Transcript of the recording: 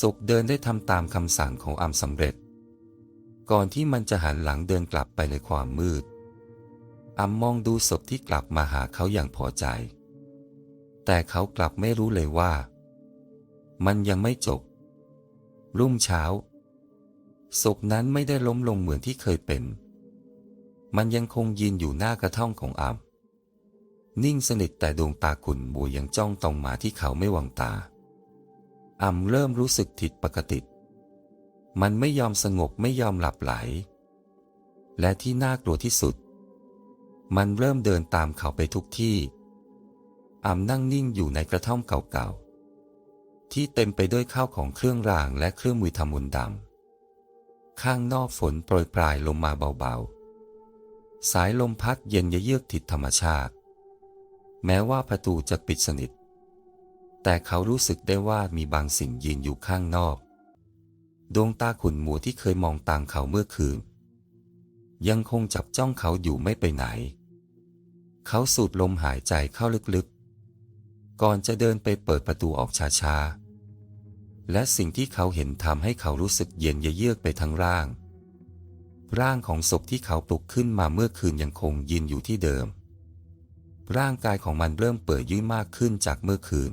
ศกเดินได้ทำตามคำสั่งของอัมสำเร็จ ก่อนที่มันจะหันหลังเดินกลับไปในความมืด อัมมองดูศพที่กลับมาหาเขาอย่างพอใจ แต่เขากลับไม่รู้เลยว่า มันยังไม่จบ รุ่งเช้าศพนั้นไม่ได้ล้มลงเหมือนที่เคยเป็น มันยังคงยืนอยู่หน้ากระท่อมของอัมนิ่งสนิทแต่ดวงตาขุ่นมัวยังจ้องตรงมาที่เขาไม่วางตา อัมเริ่มรู้สึกผิดปกติ มันไม่ยอมสงบไม่ยอมหลับไหล และที่น่ากลัวที่สุด มันเริ่มเดินตามเขาไปทุกที่อัมนั่งนิ่งอยู่ในกระท่อมเก่าๆ ที่เต็มไปด้วยข้าวของเครื่องรางและเครื่องมือทำมนต์ดำ ข้างนอกฝนโปรยปลายลงมาเบาๆ สายลมพัดเย็นเยือกติดธรรมชาติ แม้ว่าประตูจะปิดสนิท แต่เขารู้สึกได้ว่ามีบางสิ่งยืนอยู่ข้างนอก ดวงตาขุนมัวที่เคยมองตามเขาเมื่อคืน ยังคงจับจ้องเขาอยู่ไม่ไปไหน เขาสูดลมหายใจเข้าลึกๆ ก่อนจะเดินไปเปิดประตูออกช้าๆ และสิ่งที่เขาเห็นทำให้เขารู้สึกเย็นเยือกไปทั้งร่าง ร่างของศพที่เขาปลุกขึ้นมาเมื่อคืนยังคงยืนอยู่ที่เดิม ร่างกายของมันเริ่มเปิดยื่นมากขึ้นจากเมื่อคืน